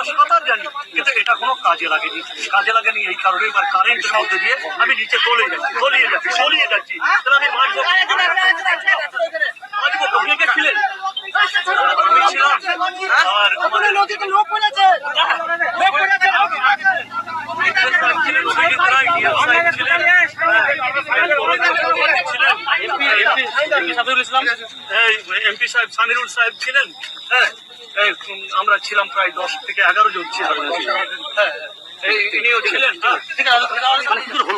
আমরা সাঁতার জানি কিন্তু এটা কোনো কাজে লাগেনি। কাজে লাগেনি এই কারণে এবার কারেন্টের মধ্যে দিয়ে আমি নিচে চলে যাচ্ছি তলিয়ে যাচ্ছি তলিয়ে যাচ্ছি। তাহলে আমি বাঁচবো বাঁচবো আপনি কে ছিলেন? আমি ছিলাম আর আমাদের লোক বলেছে লোক বলেছে এমপি সাহেব সামিরুল সাহেব ছিলেন। হ্যাঁ আমরা ছিলাম প্রায় দশ থেকে এগারো জন ছিলাম হ্যাঁ ছিলেন হ্যাঁ মানে হলো।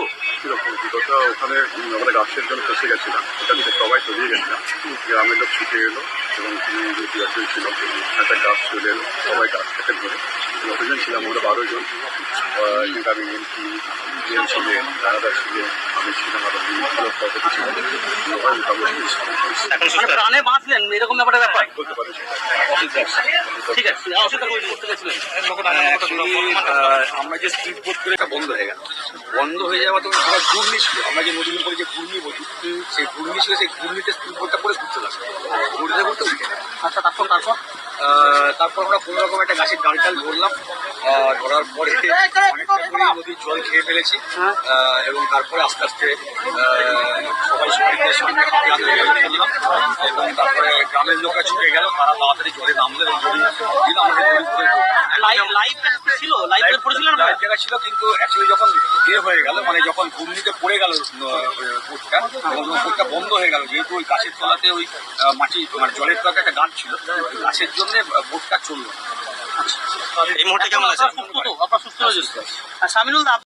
ওখানে আমরা গাছের জন্য ফেসে গেছিলাম সবাই তলিয়ে গেছিলাম গ্রামের লোক ছুটে এলো, এবং তিনি ছিল একটা গাছ চলে এলো সবাই গাছ থেকে ধরে যতজন ছিলাম আমরা বারো জন আহ, কিন্তু আমি এমপি জিএম ছিলেন রানাদা ছিলেন আমি ছিলাম আরও বিভিন্ন পদ্ধতি ছিলেন। সবাই মোটামুটি প্রাণে বাঁচলেন এরকম ব্যাপারটা ব্যাপার। বলতে পারি ঠিক আছে অসুবিধা করতে গেছিলেন। আমরা যে স্পিড বোট করে এটা বন্ধ হয়ে গেল। বন্ধ হয়ে যাওয়া তো সবাই ঘূর্ণি ছিল। আমরা যে নদীর উপরে যে ঘূর্ণি বলি সেই ঘূর্ণি ছিল সেই ঘূর্ণিতে স্পিড বোটটা করে ঘুরতে লাগল। ঘুরতে ঘুরতে উঠে গেল। আচ্ছা তারপর তারপর? আহ, তারপর আমরা কোনো রকম একটা গাছের ডাল টাল ধরলাম ধরার পরে অনেকটা নদীর জল খেয়ে ফেলেছি। আহ, এবং তারপরে আস্তে আস্তে সবাই সবাইকে সঙ্গে এবং তারপরে গ্রামের লোকরা ছুটে গেল তারা তাড়াতাড়ি জলে নামলো এবং দিল। আমাদের ছিল লাইভ পড়েছিলেন লাইভ জায়গা ছিল কিন্তু অ্যাকচুয়ালি যখন ইয়ে হয়ে গেল মানে যখন ঘূর্ণিতে পড়ে গেল বোটটা এবং বোটটা বন্ধ হয়ে গেল। যেহেতু ওই গাছের তলাতে ওই মাটি মানে জলের তলাতে একটা গাছ ছিল। গাছের জন্য ভোটটা চলল। এই মুহূর্তে কেমন আছে সুস্থ আপনার সুস্থ আর সামিনুল